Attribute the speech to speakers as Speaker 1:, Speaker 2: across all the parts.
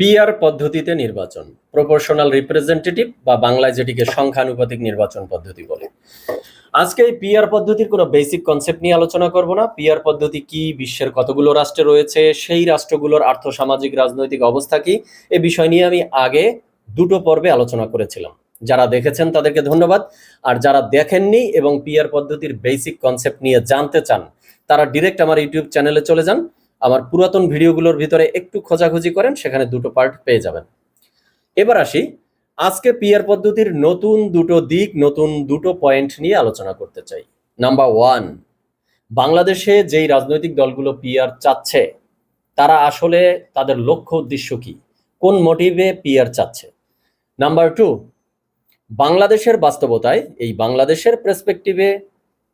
Speaker 1: PR পদ্ধতিতে নির্বাচন proportional representative বা বাংলায় যেটিকে সংখ্যানুপাতিক নির্বাচন পদ্ধতি বলে। আজকে এই পিআর পদ্ধতির কোনো বেসিক কনসেপ্ট নিয়ে আলোচনা করব না। পিআর পদ্ধতি কি, বিশ্বের কতগুলো রাষ্ট্রে রয়েছে, সেই রাষ্ট্রগুলোর আর্থসামাজিক, রাজনৈতিক অবস্থা কি, এ বিষয় নিয়ে আমি আগে দুটো পর্বে আলোচনা করেছিলাম। যারা দেখেছেন তাদেরকে ধন্যবাদ। আর যারা দেখেননি এবং পিআর পদ্ধতির বেসিক কনসেপ্ট নিয়ে জানতে চান, তারা ডিরেক্ট আমার ইউটিউব চ্যানেলে চলে যান। আমার পুরাতন ভিডিওগুলোর ভিতরে একটু খোঁজাখুঁজি করেন, সেখানে দুটো পার্ট পেয়ে যাবেন। এবার আসি, আজকে পিয়ার পদ্ধতির নতুন দুটো দিক, নতুন দুটো পয়েন্ট নিয়ে আলোচনা করতে চাই। নাম্বার ওয়ান বাংলাদেশে যেই রাজনৈতিক দলগুলো পিয়ার চাচ্ছে, তারা আসলে তাদের লক্ষ্য উদ্দেশ্য কি? কোন মোটিভে পিয়ার চাচ্ছে? নাম্বার টু বাংলাদেশের বাস্তবতায়, এই বাংলাদেশের প্রেসপেক্টিভে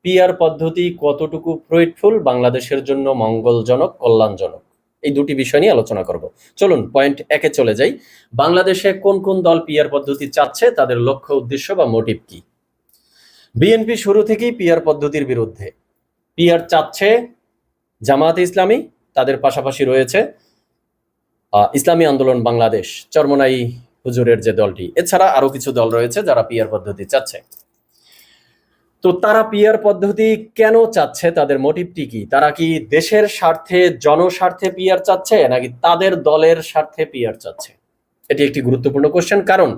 Speaker 1: পিয়ার পদ্ধতি কতটুকু ফ্রুইটফুল বাংলাদেশের জন্য মঙ্গলজনক, কল্যাণজনক? এই দুটি বিষয় নিয়ে আলোচনা করব। চলুন পয়েন্ট একে চলে যাই। বাংলাদেশে কোন কোন দল পিয়ার পদ্ধতি চাচ্ছে, তাদের লক্ষ্য উদ্দেশ্য বা মোটিভ কি? বিএনপি শুরু থেকেই পিয়ার পদ্ধতির বিরুদ্ধে। পিয়ার চাচ্ছে জামায়াত ইসলামী, তাদের পাশাপাশি রয়েছে ইসলামী আন্দোলন বাংলাদেশ, চরমনাই হুজুরের যে দলটি। এছাড়া আরও কিছু দল রয়েছে যারা পিয়ার পদ্ধতি চাচ্ছে। তো তারা পিয়ার পদ্ধতি কেন চাচ্ছে? তাদের মোটিভটি কি? তারা কি দেশের স্বার্থে, জনস্বার্থে পিয়ার চাচ্ছে, নাকি তাদের দলের স্বার্থে পিয়ার চাচ্ছে? এটি একটি গুরুত্বপূর্ণ কোশ্চেন কারণ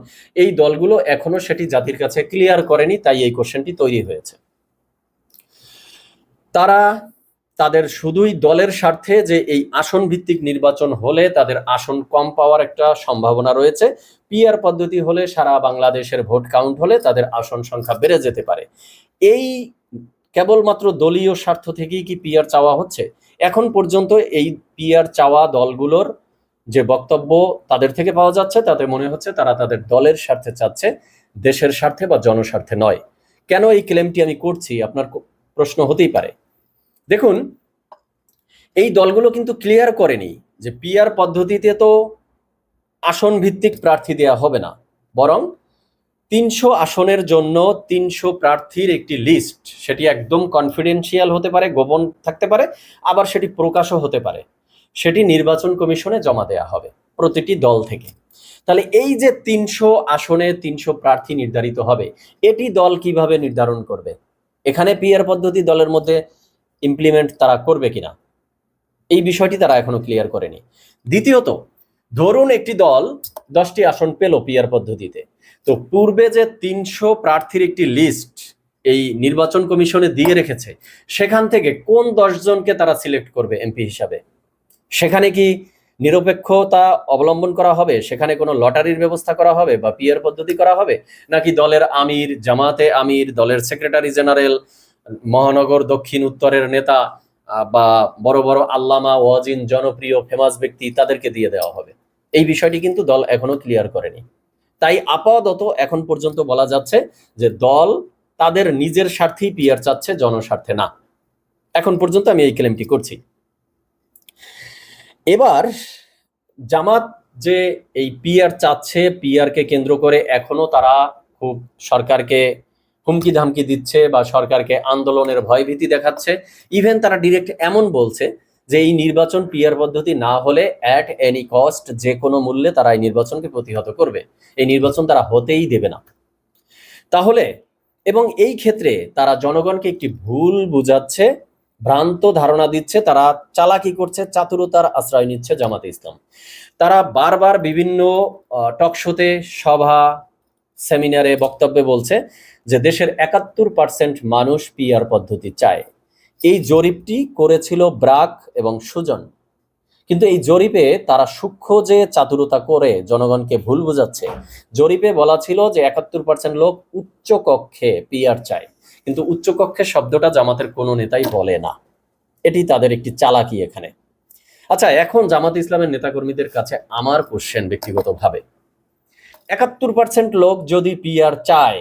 Speaker 1: এই দলগুলো এখনও সেটি জাতির কাছে ক্লিয়ার করেনি, তাই এই কোশ্চেনটি তৈরি হয়েছে। তারা তাদের শুধুই দলের স্বার্থে যে এই আসন ভিত্তিক নির্বাচন হলে তাদের আসন কম পাওয়ার একটা সম্ভাবনা রয়েছে। পিআর পদ্ধতি হলে সারা বাংলাদেশের ভোট কাউন্ট হলে তাদের আসন সংখ্যা বেড়ে যেতে পারে। এই কেবলমাত্র দলীয় স্বার্থ থেকেই কি পিয়ার চাওয়া হচ্ছে? এখন পর্যন্ত এই পিয়ার চাওয়া দলগুলোর যে বক্তব্য তাদের থেকে পাওয়া যাচ্ছে, তাতে মনে হচ্ছে তারা তাদের দলের স্বার্থে চাচ্ছে, দেশের স্বার্থে বা জনস্বার্থে নয়। কেন এই ক্লেমটি আমি করছি, আপনার প্রশ্ন হতেই পারে। দেখুন, এই দলগুলো কিন্তু ক্লিয়ার করেনি যে পিয়ার পদ্ধতিতে তো আসন ভিত্তিক প্রার্থী দেওয়া হবে না, বরং তিনশো আসনের জন্য তিনশো প্রার্থীর একটি লিস্ট সেটি একদম কনফিডেন্সিয়াল হতে পারে, গোপন থাকতে পারে, আবার সেটি প্রকাশও হতে পারে। সেটি নির্বাচন কমিশনে জমা দেওয়া হবে প্রতিটি দল থেকে। তাহলে এই যে তিনশো আসনে তিনশো প্রার্থী নির্ধারিত হবে, এটি দল কীভাবে নির্ধারণ করবে? এখানে পিআর পদ্ধতি দলের মধ্যে ইমপ্লিমেন্ট তারা করবে কিনা? এই বিষয়টি তারা এখনও ক্লিয়ার করেনি। দ্বিতীয়ত, ধরুন একটি দল দশটি আসন পেল পিআর পদ্ধতিতে। তো পূর্বে যে তিনশো প্রার্থীর একটি লিস্ট এই নির্বাচন কমিশনে দিয়ে রেখেছে, সেখান থেকে কোন দশজনকে তারা সিলেক্ট করবে এমপি হিসাবে? সেখানে কি নিরপেক্ষতা অবলম্বন করা হবে? সেখানে কোনো লটারির ব্যবস্থা করা হবে বা পিয়ার পদ্ধতি করা হবে? নাকি দলের আমির, জামাতে আমির, দলের সেক্রেটারি জেনারেল মহানগর দক্ষিণ উত্তরের নেতা বা বড় বড় আল্লামা, ওয়াজিন, জনপ্রিয় ফেমাস ব্যক্তি তাদেরকে দিয়ে দেওয়া হবে? এই বিষয়টি কিন্তু দল এখনও ক্লিয়ার করেনি। তাই আপাতত এখন পর্যন্ত বলা যাচ্ছে যে দল তাদের নিজের স্বার্থেই পিয়ার চাচ্ছে, জনস্বার্থে না। এখন পর্যন্ত আমি এই ক্লেমটি করছি। এবার জামাত যে এই পিয়ার চাচ্ছে পিআর কে কেন্দ্র করে এখনও তারা খুব সরকারকে হুমকি ধামকি দিচ্ছে বা সরকারকে আন্দোলনের ভয়ভীতি দেখাচ্ছে। ইভেন তারা ডিরেক্ট এমন বলছে যে এই নির্বাচন পিআর পদ্ধতি না হলে অ্যাট এনি কস্ট যে কোনো মূল্যে তারা এই নির্বাচনকে প্রতিহত করবে। এই নির্বাচন তারা হতেই দেবে না। তাহলে, এবং এই ক্ষেত্রে তারা জনগণকে একটি ভুল বুঝাচ্ছে, ভ্রান্ত ধারণা দিচ্ছে, তারা চালাকি করছে, চাতুরতার আশ্রয় নিচ্ছে জামাতে ইসলাম। তারা বারবার বিভিন্ন টক শোতে সভা সেমিনারে বক্তব্যে বলছে যে দেশের একাত্তর পার্সেন্ট মানুষ পিআর পদ্ধতি চায়। এই জরিপটি করেছিল ব্রাক এবং সুজন। কিন্তু এই জরিপে তারা সূক্ষ্ম যে চাতুরতা করে জনগণকে ভুল বোঝাচ্ছে, জরিপে বলা ছিল যে একাত্তর পার্সেন্ট লোক উচ্চ কক্ষে পিআর চায়। কিন্তু উচ্চ কক্ষে শব্দটা জামাতের কোনো নেতাই বলে না। এটি তাদের একটি চালাকি এখানে। আচ্ছা এখন জামাত ইসলামের নেতাকর্মীদের কাছে আমার কোশ্চেন ব্যক্তিগতভাবে। একাত্তর পার্সেন্ট লোক যদি পিআর চায়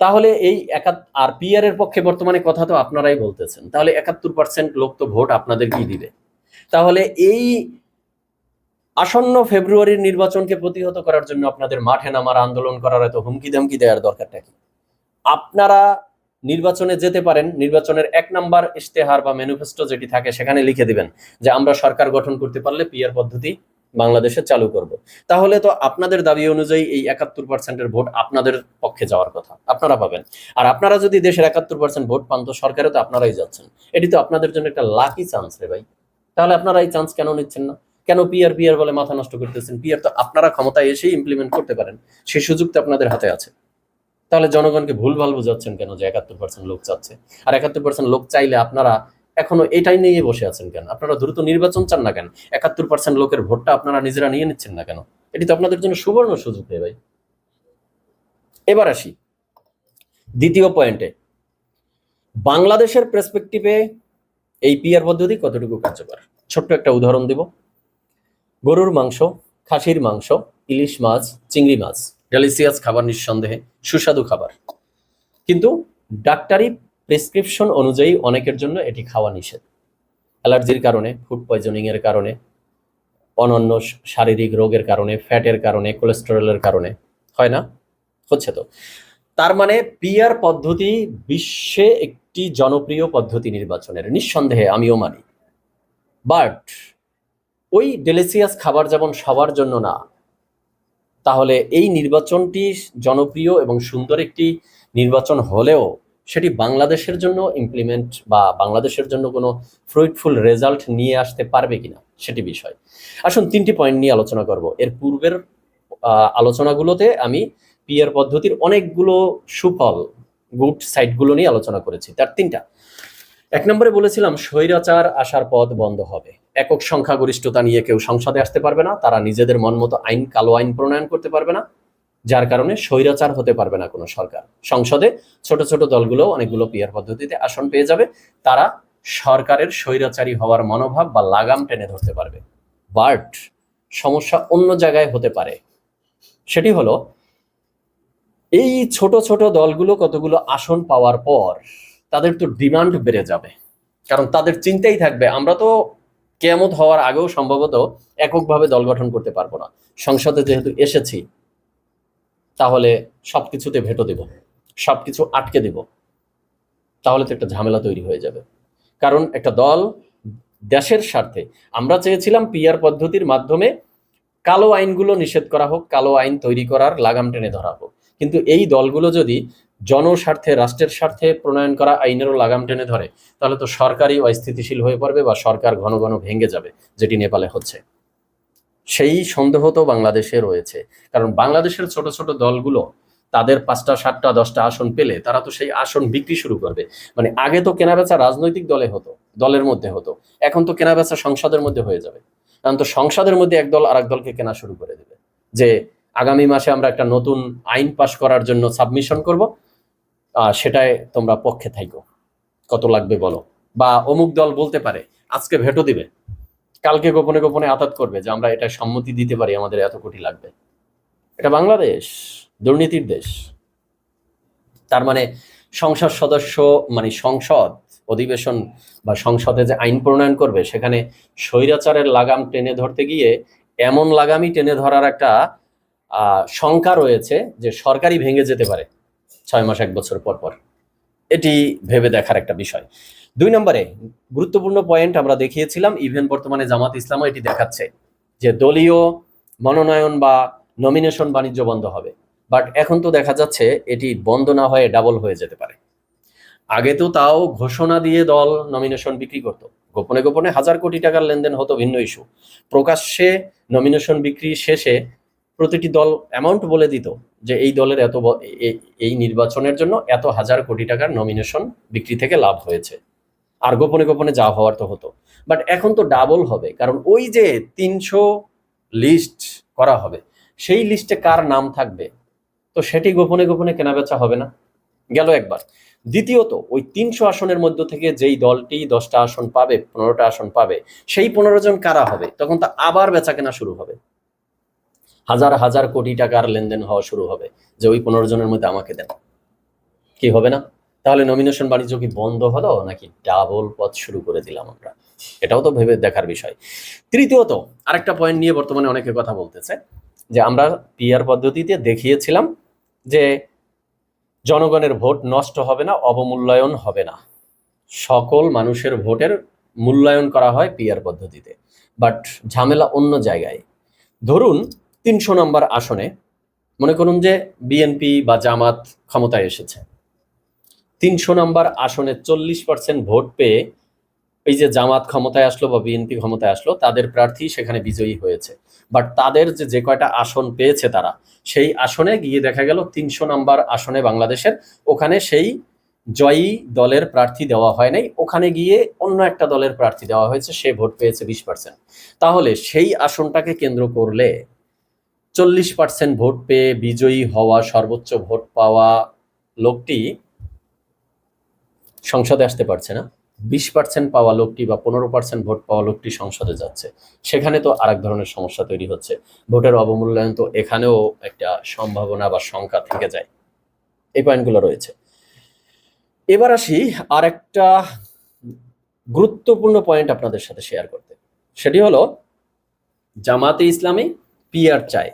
Speaker 1: তাহলে এই একাত, আর পিআর এর পক্ষে বর্তমানে কথা তো আপনারাই বলতেছেন। তাহলে একাত্তর পার্সেন্ট লোক তো ভোট আপনাদেরকেই দিবে? তাহলে এই আসন্ন ফেব্রুয়ারির নির্বাচনকে প্রতিহত করার জন্য আপনাদের মাঠে নামার আন্দোলন করার এত হুমকি দামকি দেওয়ার দরকারটা কি? আপনারা নির্বাচনে যেতে পারেন, নির্বাচনের এক নাম্বার ইশতেহার বা ম্যানিফেস্টো যেটি থাকে সেখানে লিখে দিবেন যে আমরা সরকার গঠন করতে পারলে পিআর পদ্ধতি বাংলাদেশে চালু করব। তাহলে তো আপনাদের দাবি অনুযায়ী এই একাত্তর পার্সেন্টের ভোট আপনাদের পক্ষে যাওয়ার কথা। আপনারা পাবেন। আর আপনারা যদি দেশের একাত্তর পার্সেন্ট ভোট পান, তো সরকারে তো আপনারাই যাচ্ছেন। এটি তো আপনাদের জন্য একটা লাকি চান্স রে ভাই। তাহলে আপনারা এই চান্স কেন নিচ্ছেন না? কেন পিআর পিআর বলে মাথা নষ্ট করতেছেন? পিআর তো আপনারা ক্ষমতায় এসেই ইমপ্লিমেন্ট করতে পারেন। সেই সুযোগ তো আপনাদের হাতে আছে। তাহলে জনগণকে ভুলভাল বুঝাচ্ছেন কেন যে একাত্তর পার্সেন্ট লোক চাচ্ছে? আর একাত্তর পার্সেন্ট লোক চাইলে আপনারা এখনও এটাই নিয়ে বসে আছেন কেন? আপনারা দ্রুত নির্বাচন চান না কেন? একাত্তর পার্সেন্ট লোকের ভোটটা আপনারা নিজেরা নিয়ে নিচ্ছেন না কেন? এটি তো আপনাদের জন্য সুবর্ণ সুযোগ রে ভাই। এবার আসি। দ্বিতীয় পয়েন্টে বাংলাদেশের প্রেসপেক্টিভে এই পিআর পদ্ধতি কতটুকু কার্যকর? ছোট্ট একটা উদাহরণ দিব। গরুর মাংস, খাসির মাংস, ইলিশ মাছ, চিংড়ি মাছ ডেলিসিয়াস খাবার নিঃসন্দেহে সুস্বাদু খাবার। কিন্তু ডাক্তারি প্রেসক্রিপশন অনুযায়ী অনেকের জন্য এটি খাওয়া নিষেধ। অ্যালার্জির কারণে, ফুড পয়জনিং এর কারণে, অনন্য শারীরিক রোগের কারণে, ফ্যাটের কারণে, কোলেস্টেরলের কারণে। হয় না? হচ্ছে তো। তার মানে পিয়ার পদ্ধতি বিশ্বে একটি জনপ্রিয় পদ্ধতি নির্বাচনের। নিঃসন্দেহে আমিও মানি। বাট, ওই ডেলিসিয়াস খাবার যেমন সবার জন্য না, তাহলে এই নির্বাচনটি জনপ্রিয় এবং সুন্দর একটি নির্বাচন হলেও সেটি বাংলাদেশের জন্য ইমপ্লিমেন্ট বা বাংলাদেশের জন্য কোনো ফ্রুইটফুল রেজাল্ট নিয়ে আসতে পারবে কিনা সেটি বিষয়। আসুন তিনটি পয়েন্ট নিয়ে আলোচনা করব। এর পূর্বের আলোচনাগুলোতে আমি পিয়ার পদ্ধতির অনেকগুলো সুফল গুড সাইটগুলো নিয়ে আলোচনা করেছি। তার তিনটা। এক নম্বরে বলেছিলাম, স্বৈরাচার আসার পথ বন্ধ হবে। একক সংখ্যাগরিষ্ঠতা নিয়ে কেউ সংসদে আসতে পারবে না, তারা নিজেদের মন মতো আইন, কালো আইন প্রণয়ন করতে পারবে না। যার কারণে স্বৈরাচার হতে পারবে না কোনো সরকার। সংসদে ছোট ছোট দলগুলো অনেকগুলো পিয়ার পদ্ধতিতে আসন পেয়ে যাবে। তারা সরকারের স্বৈরাচারী হওয়ার মনোভাব বা লাগাম টেনে ধরতে পারবে। বাট সমস্যা অন্য জায়গায় হতে পারে। সেটি হলো, এই ছোট ছোট দলগুলো কতগুলো আসন পাওয়ার পর তাদের তো ডিমান্ড বেড়ে যাবে। কারণ তাদের চিন্তাই থাকবে, আমরা তো কেয়ামত হওয়ার আগেও সম্ভবত এককভাবে দল গঠন করতে পারব না। সংসদে যেহেতু এসেছি তাহলে সব কিছুতে ভেটো দেব, সবকিছু আটকে দেব। তাহলে তো একটা ঝামেলা তৈরি হয়ে যাবে। কারণ একটা দল দেশের স্বার্থে, আমরা চেয়েছিলাম পিআর পদ্ধতির মাধ্যমে কালো আইনগুলো নিষেধ করা হোক, কালো আইন তৈরি করার লাগাম টেনে ধরা হোক। কিন্তু এই দলগুলো যদি জনস্বার্থে, রাষ্ট্রের স্বার্থে প্রণয়ন করা আইনেরও লাগাম টেনে ধরে, তাহলে তো সরকারই অস্থিতিশীল হয়ে পড়বে বা সরকার ঘন ঘন ভেঙে যাবে, যেটি নেপালে হচ্ছে। সেই সন্দেহ তো বাংলাদেশে রয়েছে। কারণ বাংলাদেশের ছোট ছোট দলগুলো তাদের পাঁচটা, সাতটা, দশটা আসন পেলে তারা তো সেই আসন বিক্রি শুরু করবে। মানে আগে তো কেনাবেচা রাজনৈতিক দলে হতো, দলের মধ্যে হতো। এখন তো কেনাবেচা সংসদের মধ্যে হয়ে যাবে। কারণ তো সংসদের মধ্যে এক দল আর এক দলকে কেনা শুরু করে দেবে। যে আগামী মাসে আমরা একটা নতুন আইন পাশ করার জন্য সাবমিশন করব সেটাই তোমরা পক্ষে থাইকো। কত লাগবে বলো? বা অমুক দল বলতে পারে, আজকে ভেটো দিবে। কালকে গোপনে গোপনে আতাত করবে যে আমরা এটা সম্মতি দিতে পারি, আমাদের এত কোটি লাগবে। এটা বাংলাদেশ, দুর্নীতির দেশ। তার মানে সংসদ সদস্য মানে সংসদ অধিবেশন বা সংসদে যে আইন প্রণয়ন করবে, সেখানে স্বৈরাচারের লাগাম টেনে ধরতে গিয়ে এমন লাগামই টেনে ধরার একটা শঙ্কা রয়েছে যে সরকারই ভেঙে যেতে পারে ছয় মাস এক বছর পর পর। এটি ভেবে দেখার একটা বিষয়। দুই নম্বরে, গুরুত্বপূর্ণ পয়েন্ট আমরা দেখিয়েছিলাম ইভেন বর্তমানে জামাত ইসলামও এটি দেখাচ্ছে যে দলীয় মনোনয়ন বা নমিনেশন বাণিজ্য বন্ধ হবে। বাট এখন তো দেখা যাচ্ছে এটি বন্ধ না হয়ে ডাবল হয়ে যেতে পারে। আগে তো তাও ঘোষণা দিয়ে দল নমিনেশন বিক্রি করত। গোপনে গোপনে হাজার কোটি টাকার লেনদেন হতো ভিন্ন ইস্যু প্রকাশ্যে নমিনেশন বিক্রি শেষে প্রতিটি দল অ্যামাউন্ট বলে দিত যে এই দলের এত এই নির্বাচনের জন্য এত হাজার কোটি টাকার নমিনেশন বিক্রি থেকে লাভ হয়েছে। আর গোপনে গোপনে যা হওয়ার তো হতো। বাট এখন তো ডাবল হবে। কারণ ওই যে তিনশো লিস্ট করা হবে, সেই লিস্টে কার নাম থাকবে? তো সেটি গোপনে গোপনে কেনাবেচা হবে না। গেল একবার। দ্বিতীয়ত, ওই তিনশো আসনের মধ্য থেকে যেই দলটি দশটা আসন পাবে, পনেরোটা আসন পাবে, সেই পনেরো জন কারা হবে? তখন তা আবার বেচা কেনা শুরু হবে। হাজার হাজার কোটি টাকার লেনদেন হওয়া শুরু হবে, যে ওই পনেরো জনের মধ্যে আমাকে দেন। কি হবে না? তাহলে নমিনেশন বাণিজ্য কি বন্ধ হলো, নাকি ডাবল পথ শুরু করে দিলাম আমরা? এটাও তো ভেবে দেখার বিষয়। তৃতীয়ত, আরেকটা পয়েন্ট নিয়ে বর্তমানে অনেকে কথা বলতেছে, যে আমরা পিআর পদ্ধতিতে দেখিয়েছিলাম যে জনগণের ভোট নষ্ট হবে না, অবমূল্যায়ন হবে না। সকল মানুষের ভোটের মূল্যায়ন করা হয় পিআর পদ্ধতিতে। বাট ঝামেলা অন্য জায়গায়। ধরুন তিনশো নম্বর আসনে মনে করুন যে বিএনপি বা জামাত ক্ষমতায় এসেছে। তিনশো নম্বর আসনে চল্লিশ পার্সেন্ট ভোট পেয়ে এই যে জামাত ক্ষমতায় আসলো বা বিএনপি ক্ষমতায় আসলো, তাদের প্রার্থী সেখানে বিজয়ী হয়েছে। বাট তাদের যে যে কয়টা আসন পেয়েছে তারা, সেই আসনে গিয়ে দেখা গেল তিনশো নাম্বার আসনে বাংলাদেশের, ওখানে সেই জয়ী দলের প্রার্থী দেওয়া হয় নাই, ওখানে গিয়ে অন্য একটা দলের প্রার্থী দেওয়া হয়েছে, সে ভোট পেয়েছে বিশ পার্সেন্ট তাহলে সেই আসনটাকে কেন্দ্র করলে চল্লিশ পার্সেন্ট ভোট পেয়ে বিজয়ী হওয়া সর্বোচ্চ ভোট পাওয়া লোকটি সংসদে আসতে পারছে না। বিশ পার্সেন্ট পাওয়া লোকটি বা পনেরো পার্সেন্ট ভোট পাওয়া লোকটি সংসদে যাচ্ছে। সেখানে তো আরেক ধরনের সমস্যা তৈরি হচ্ছে। ভোটের অবমূল্যায়ন তো এখানেও একটা সম্ভাবনা বা শঙ্কা থেকে যায়। এই পয়েন্টগুলো রয়েছে। এবার আসি আর একটা গুরুত্বপূর্ণ পয়েন্ট আপনাদের সাথে শেয়ার করতে। সেটি হলো, জামাতে ইসলামী পিআর চায়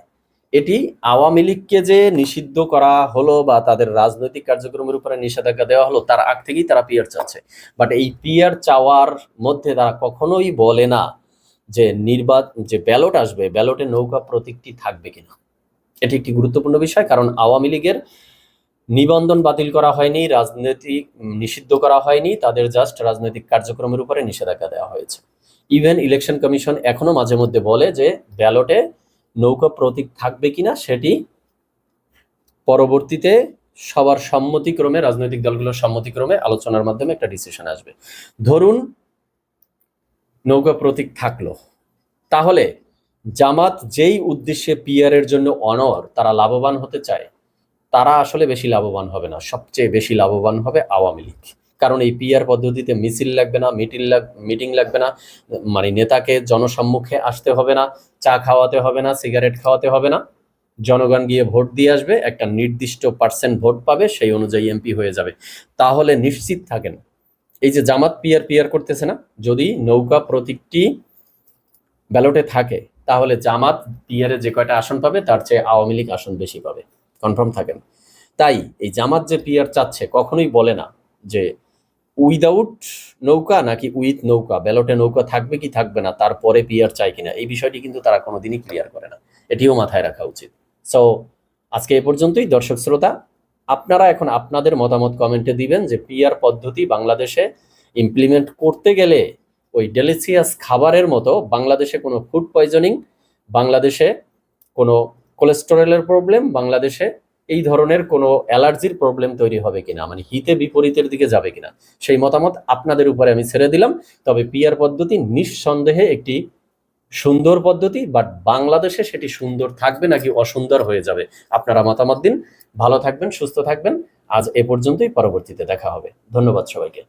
Speaker 1: এটি আওয়ামী লীগকে যে নিষিদ্ধ করা হলো বা তাদের রাজনৈতিক কার্যক্রমের উপরে নিষেধাজ্ঞা দেওয়া হলো, তার আগ থেকেই তারা পিয়ার চাচ্ছে। বাট এই পিয়ার চাওয়ার মধ্যে তারা কখনোই বলে না যে নির্বাচন যে ব্যালট আসবে, ব্যালটে নৌকা প্রতীকটি থাকবে কিনা। এটি একটি গুরুত্বপূর্ণ বিষয়, কারণ আওয়ামী লীগের নিবন্ধন বাতিল করা হয়নি, রাজনৈতিক নিষিদ্ধ করা হয়নি, তাদের জাস্ট রাজনৈতিক কার্যক্রমের উপরে নিষেধাজ্ঞা দেওয়া হয়েছে। ইভেন ইলেকশন কমিশন এখনও মাঝে মধ্যে বলে যে ব্যালটে নৌকা প্রতীক থাকবে কিনা সেটি পরবর্তীতে সবার সম্মতিক্রমে, রাজনৈতিক দলগুলোর সম্মতিক্রমে আলোচনার মাধ্যমে একটা ডিসিশন আসবে। ধরুন নৌকা প্রতীক থাকল। তাহলে জামাত যেই উদ্দেশ্যে পিয়ার এর জন্য অনর তারা লাভবান হতে চায়, তারা আসলে বেশি লাভবান হবে না। সবচেয়ে বেশি লাভবান হবে আওয়ামী লীগ। কারণ এই পিআর পদ্ধতিতে মিছিল লাগবে না মিটিং লাগ মিটিং লাগবে না। মানে নেতাকে জনসম্মুখে আসতে হবে না, চা খাওয়াতে হবে না, সিগারেট খাওয়াতে হবে না। জনগণ গিয়ে ভোট দিয়ে আসবে, একটা নির্দিষ্ট পার্সেন্ট ভোট পাবে, সেই অনুযায়ী এমপি হয়ে যাবে। তাহলে নিশ্চিত থাকেন, এই যে জামাত পিয়ার পিয়ার করতেছে না, যদি নৌকা প্রতীকটি ব্যালটে থাকে, তাহলে জামাত পিয়ারে যে কয়টা আসন পাবে, তার চেয়ে আওয়ামী লীগ আসন বেশি পাবে। কনফার্ম থাকেন। তাই এই জামাত যে পিয়ার চাচ্ছে, কখনোই বলে না যে উইদাউট নৌকা নাকি উইথ নৌকা? ব্যালটে নৌকা থাকবে কি থাকবে না? তারপরে পিয়ার চাই কিনা? এই বিষয়টি কিন্তু তারা কোনোদিনই ক্লিয়ার করে না। এটিও মাথায় রাখা উচিত। সো আজকে এ পর্যন্তই। দর্শক শ্রোতা, আপনারা এখন আপনাদের মতামত কমেন্টে দিবেন যে পিআর পদ্ধতি বাংলাদেশে ইমপ্লিমেন্ট করতে গেলে ওই ডেলিসিয়াস খাবারের মতো বাংলাদেশে কোনো ফুড পয়জনিং বাংলাদেশে কোনো কোলেস্টেরলের প্রবলেম বাংলাদেশে এই ধরনের কোনো অ্যালার্জির প্রবলেম তৈরি হবে কিনা? মানে হিতে বিপরীতের দিকে যাবে কিনা? সেই মতামত আপনাদের উপরে আমি ছেড়ে দিলাম। তবে পিয়ার পদ্ধতি নিঃসন্দেহে একটি সুন্দর পদ্ধতি বাট বাংলাদেশে সেটি সুন্দর থাকবে নাকি অসুন্দর হয়ে যাবে? আপনারা মতামত দিন। ভালো থাকবেন, সুস্থ থাকবেন। আজ এ পর্যন্তই। পরবর্তীতে দেখা হবে। ধন্যবাদ সবাইকে।